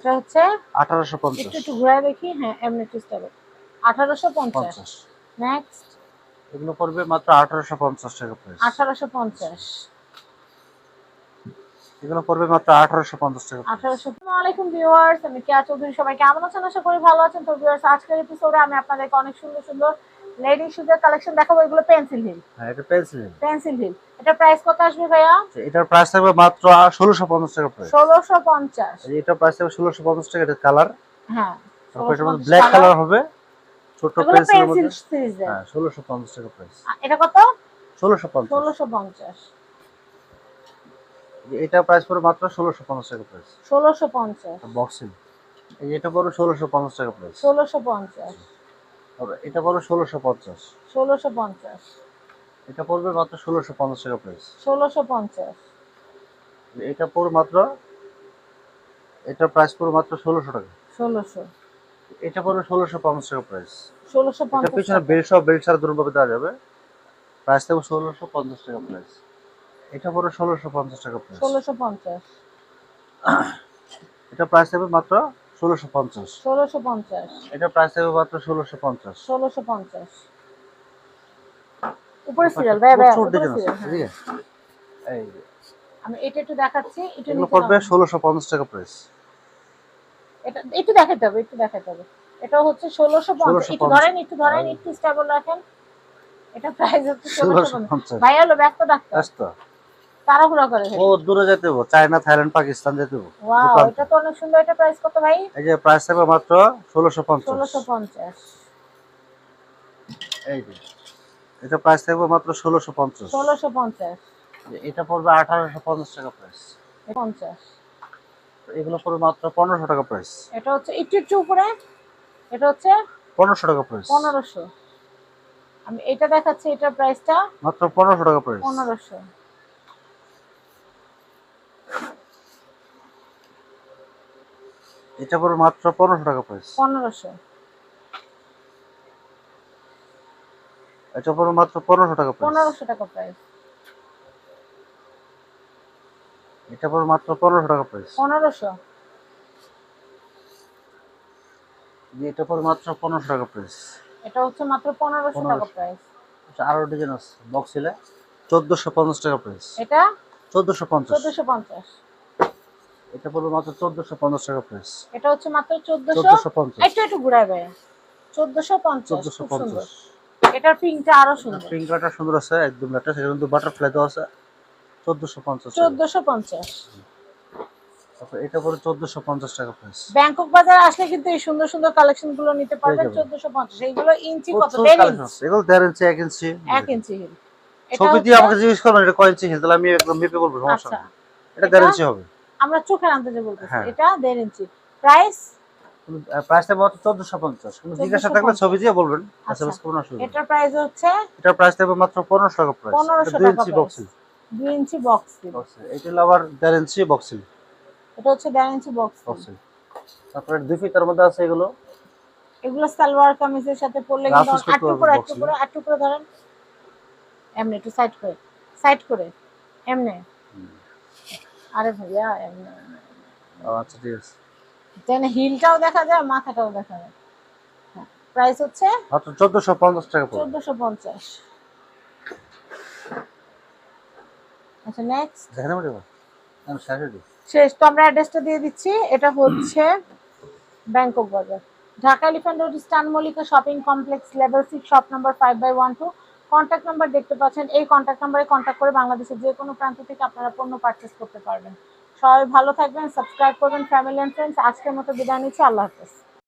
এটা হচ্ছে আঠারোশো একটু পঞ্চাশ। একটু ঘুরায় দেখি হ্যাঁ এমনি টুইস্ট হবে। আঠারোশো পঞ্চাশ। পঞ্চাশ। নেক্সট এগুলো পড়বে মাত্র আঠারোশো পঞ্চাশ টাকা প্রাইস আঠারোশো পঞ্চাশ। এগুলো পড়বে মাত্র আঠারোশো পঞ্চাশ টাকা price। আঠারোশো আলাইকুম ভিউয়ার্স আমি কেয়া চৌধুরী সবাই কেমন আছেন আশা করি ভালো আছেন। তো ভিউয়ার্স আজকের এপিসোডে আমি আপনাদেরকে অনেক সুন্দর সুন্দর লেডি শুজের কালেকশন দেখাবো এগুলো পেন্সিল হিল হ্যাঁ এটা পেন্সিল হিল পেন্সিল হিল এটা প্রাইস কত আসবে ভাইয়া? এটার প্রাইস থাকবে মাত্র 1650 টাকা প্রাইস 1650 এটা প্রাইস হবে 1650 টাকা এটা কালার হ্যাঁ ব্ল্যাক কালার হবে। ছোট পেন্সিল সিরিজ হ্যাঁ 1650 টাকা প্রাইস এটা কত? 1650 এটা প্রাইস পড়ে মাত্র 1650 টাকা প্রাইস 1650 বক্সিং এটা পড়ে 1650 টাকা প্রাইস 1650 হবে। এটা পড়বে ষোলোশো পঞ্চাশ। ষোলোশো পঞ্চাশ। এটা পড়বে মাত্র ষোলোশো পঞ্চাশ টাকা প্রাইস ষোলোশো পঞ্চাশ। এটা পড়বে মাত্র এটা প্রাইস পড়বে মাত্র ষোলোশো টাকা। ষোলোশো। এটা পড়বে ষোলোশো পঞ্চাশ টাকা প্রাইস ষোলোশো পঞ্চাশ। পিছনে বেল সহ বেল ছাড়া দুর্ভাবে দেওয়া যাবে। প্রাইস থাকবে ষোলোশো পঞ্চাশ টাকা প্রাইস এটা পড়বে ষোলোশো পঞ্চাশ টাকা প্রাইস ষোলোশো পঞ্চাশ। এটা প্রাইস থাকবে মাত্র ষোলোশো পঞ্চাশ। ষোলোশো পঞ্চাশ। এটা প্রাইস মাত্র ষোলোশো পঞ্চাশ। ষোলোশো পঞ্চাশ। উপরে সিরিয়াল ভাই ভাই হ্যাঁ। ঠিক আছে? এই আমি এটা একটু দেখাচ্ছি এটা এগুলো পড়বে টাকা প্রাইস এটা একটু দেখাতে হবে একটু দেখাতে হবে। এটা হচ্ছে ষোলোশো পঞ্চাশ। 1650 একটু ধরেন একটু ধরেন একটু স্টেবল রাখেন। এটা প্রাইস হচ্ছে ষোলোশো ষোলোশো পঞ্চাশ। পঞ্চাশ ভাই হলো ব্যস্ত ডাক্তার ব্যস্ত। তাড়াহুড়া করে ও দূরে যেতে হব চায়না থাইল্যান্ড পাকিস্তান যেতে হব ওয়াও এটা তো অনেক সুন্দর এটা প্রাইস কত ভাই? এই যে প্রাইস থাকবে মাত্র ষোলোশো পঞ্চাশ। ষোলোশো পঞ্চাশ। এই যে এটা প্রাইস থাকবে মাত্র ষোলোশো পঞ্চাশ। ষোলোশো পঞ্চাশ। এটা পড়বে আঠারোশো পঞ্চাশ টাকা প্রাইস পঞ্চাশ। এগুলো পড়বে মাত্র পনেরোশো টাকা প্রাইস এটা হচ্ছে একটু একটু উপরে। এটা হচ্ছে পনেরোশো টাকা প্রাইস পনেরোশো। আমি এটা দেখাচ্ছি এটার প্রাইসটা মাত্র পনেরোশো টাকা প্রাইস পনেরোশো। এটা পড়বে মাত্র পনেরোশো টাকা প্রাইস পনেরোশো। এটা পড়বে মাত্র পনেরোশো টাকা প্রাইস পনেরোশো টাকা প্রাইস এটা পড়বে মাত্র পনেরোশো টাকা প্রাইস পনেরোশো। এটা পড়বে মাত্র পনেরোশো টাকা প্রাইস এটা হচ্ছে মাত্র পনেরোশো টাকা 1500 প্রাইস আরও ডিজাইন আছে। বক্স ছিলে চোদ্দোশো পঞ্চাশ টাকা প্রাইস এটা? চোদ্দোশো পঞ্চাশ। চোদ্দশো পঞ্চাশ। এটা পড়বে মাত্র চোদ্দোশো পঞ্চাশ টাকা প্রাইস এটা হচ্ছে মাত্র চোদ্দশো চোদ্দোশো পঞ্চাশ। একটু একটু ঘুরাই ভাই চোদ্দশো পঞ্চাশ চোদ্দোশো খুব সুন্দর। পঞ্চাশ এটার পিঙ্কটা আরও সুন্দর। কালারটা সুন্দর আছে একদম লেটেস্ট এখানে কিন্তু বাটারফ্লাই দেওয়া আছে। চোদ্দোশো পঞ্চাশ টাকা। চোদ্দশো পঞ্চাশ। তারপর এটা পড়ে চোদ্দোশো পঞ্চাশ টাকা প্রাইস ব্যাংকক বাজারে আসলে কিন্তু এই সুন্দর সুন্দর কালেকশনগুলো নিতে পারবেন। চোদ্দশো পঞ্চাশ। এইগুলো ইঞ্চি কত? প্রচুর দেড় collection ইঞ্চ। আছে। এগুলো দেড় ইঞ্চি এক ইঞ্চি। এক ইঞ্চি ছবি দিয়ে আমাকে জিজ্ঞেস করবেন এটা কয় ইঞ্চি হিল? তাহলে আমি একদম মেপে বলব সমস্যা আচ্ছা। নেই। এটা এটা- ইঞ্চি হবে। আমরা চোখের আন্দাজে বলতেছি হ্যাঁ। এটা দেড় ইঞ্চি। প্রাইস? প্রাইসটা মাত্র চোদ্দশো পঞ্চাশ। কিন্তু জিজ্ঞাসা থাকলে ছবি দিয়ে বলবেন আচ্ছা। এসএমএস করুন অসুবিধা এটার প্রাইস হচ্ছে এটার প্রাইস থাকবে মাত্র পনেরোশো টাকা প্রাইস 1500 ইঞ্চি ইঞ্চি বক্স এটা হলো আবার দেড় ইঞ্চি বক্সিল এটা হচ্ছে দেড় ইঞ্চি বক্স তারপরে দুই ফিতার মধ্যে আছে এগুলো। এগুলো সালোয়ার কামিজের সাথে পরলে কিন্তু ইউজ আটটু করে আটটু করে আটটু করে ধরেন। এমনি একটু সাইড করে। সাইড করে। এমনি। আরে ভাইয়া এমনি আচ্ছা ঠিক আছে। যেন হিলটাও দেখা যায় মাথাটাও দেখা যায়। হ্যাঁ প্রাইস হচ্ছে মাত্র চোদ্দশো পঞ্চাশ টাকা পড়বে। চোদ্দশো পঞ্চাশ। আচ্ছা নেক্সট দেখেন আমি শেষে দিই। শেষ তো আমরা অ্যাড্রেসটা দিয়ে দিচ্ছি। এটা হচ্ছে ব্যাংকক বাজার। Dhaka elephant road eastern Mallika shopping complex level six shop number five by one two contact number দেখতে পাচ্ছেন। এই কন্ট্যাক্ট নাম্বারে কন্ট্যাক্ট করে বাংলাদেশের যে কোনো প্রান্ত থেকে আপনারা পণ্য পারচেস করতে পারবেন। সবাই ভালো থাকবেন সাবস্ক্রাইব করবেন ফ্যামিলি অ্যান্ড ফ্রেন্ডস আজকের মতো বিদায় নিচ্ছি, আল্লাহ হাফেজ।